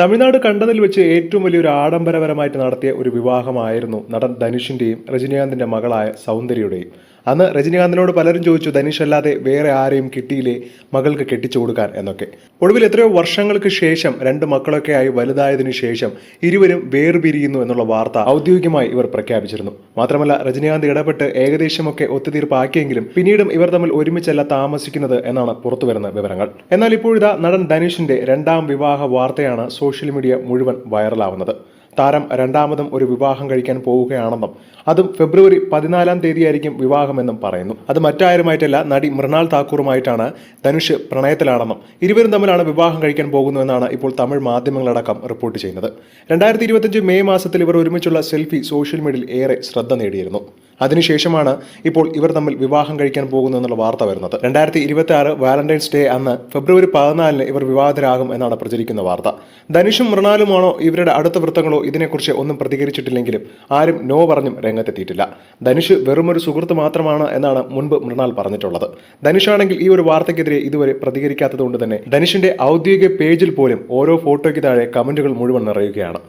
തമിഴ്നാട് കണ്ടതിൽ വെച്ച് ഏറ്റവും വലിയൊരു ആഡംബരപരമായിട്ട് നടത്തിയ ഒരു വിവാഹമായിരുന്നു നടൻ ധനുഷിന്റെയും രജനീകാന്തിന്റെ മകളായ സൗന്ദര്യയുടെയും. അന്ന് രജനീകാന്തിനോട് പലരും ചോദിച്ചു ധനുഷ് അല്ലാതെ വേറെ ആരെയും കിട്ടിയില്ലേ? മകൾക്ക് കെട്ടിച്ചു കൊടുക്കാൻ എന്നൊക്കെ. ഒടുവിൽ എത്രയോ വർഷങ്ങൾക്ക് ശേഷം രണ്ട് മക്കളൊക്കെ ആയി വലുതായതിനു ശേഷം ഇരുവരും വേർപിരിയുന്നു എന്നുള്ള വാർത്ത ഔദ്യോഗികമായി ഇവർ പ്രഖ്യാപിച്ചിരുന്നു. മാത്രമല്ല രജനീകാന്ത് ഇടപെട്ട് ഏകദേശമൊക്കെ ഒത്തുതീർപ്പാക്കിയെങ്കിലും പിന്നീടും ഇവർ തമ്മിൽ ഒരുമിച്ചല്ല താമസിക്കുന്നത് എന്നാണ് പുറത്തുവരുന്ന വിവരങ്ങൾ. എന്നാൽ ഇപ്പോഴിതാ നടൻ ധനുഷിന്റെ രണ്ടാം വിവാഹ വാർത്തയാണ് സോഷ്യൽ മീഡിയ മുഴുവൻ വൈറലാവുന്നത്. താരം രണ്ടാമതും ഒരു വിവാഹം കഴിക്കാൻ പോവുകയാണെന്നും അതും ഫെബ്രുവരി പതിനാലാം തീയതിയായിരിക്കും വിവാഹമെന്നും പറയുന്നു. അത് മറ്റാരുമായിട്ടല്ല നടി മൃണാൾ താക്കൂറുമായിട്ടാണ് ധനുഷ് പ്രണയത്തിലാണെന്നും ഇരുവരും തമ്മിലാണ് വിവാഹം കഴിക്കാൻ പോകുന്നതെന്നാണ് ഇപ്പോൾ തമിഴ് മാധ്യമങ്ങളടക്കം റിപ്പോർട്ട് ചെയ്യുന്നത്. രണ്ടായിരത്തി മെയ് മാസത്തിൽ ഇവർ ഒരുമിച്ചുള്ള സെൽഫി സോഷ്യൽ മീഡിയയിൽ ഏറെ ശ്രദ്ധ നേടിയിരുന്നു. അതിനുശേഷമാണ് ഇപ്പോൾ ഇവർ തമ്മിൽ വിവാഹം കഴിക്കാൻ പോകുന്നു എന്നുള്ള വാർത്ത വരുന്നത്. രണ്ടായിരത്തി ഇരുപത്തി ആറ് വാലന്റൈൻസ് ഡേ അന്ന് ഫെബ്രുവരി പതിനാലിന് ഇവർ വിവാഹിതരാകും എന്നാണ് പ്രചരിക്കുന്ന വാർത്ത. ധനുഷും മൃണാലുമാണോ ഇവരുടെ അടുത്ത വൃത്തങ്ങളോ ഇതിനെക്കുറിച്ച് ഒന്നും പ്രതികരിച്ചിട്ടില്ലെങ്കിലും ആരും നോ പറഞ്ഞും രംഗത്തെത്തിയിട്ടില്ല. ധനുഷ് വെറുമൊരു സുഹൃത്ത് മാത്രമാണ് എന്നാണ് മുൻപ് മൃണാൽ പറഞ്ഞിട്ടുള്ളത്. ധനുഷാണെങ്കിൽ ഈ ഒരു വാർത്തയ്ക്കെതിരെ ഇതുവരെ പ്രതികരിക്കാത്തതുകൊണ്ട് തന്നെ ധനുഷിന്റെ ഔദ്യോഗിക പേജിൽ പോലും ഓരോ ഫോട്ടോയ്ക്ക് താഴെ കമന്റുകൾ മുഴുവൻ നിറയുകയാണ്.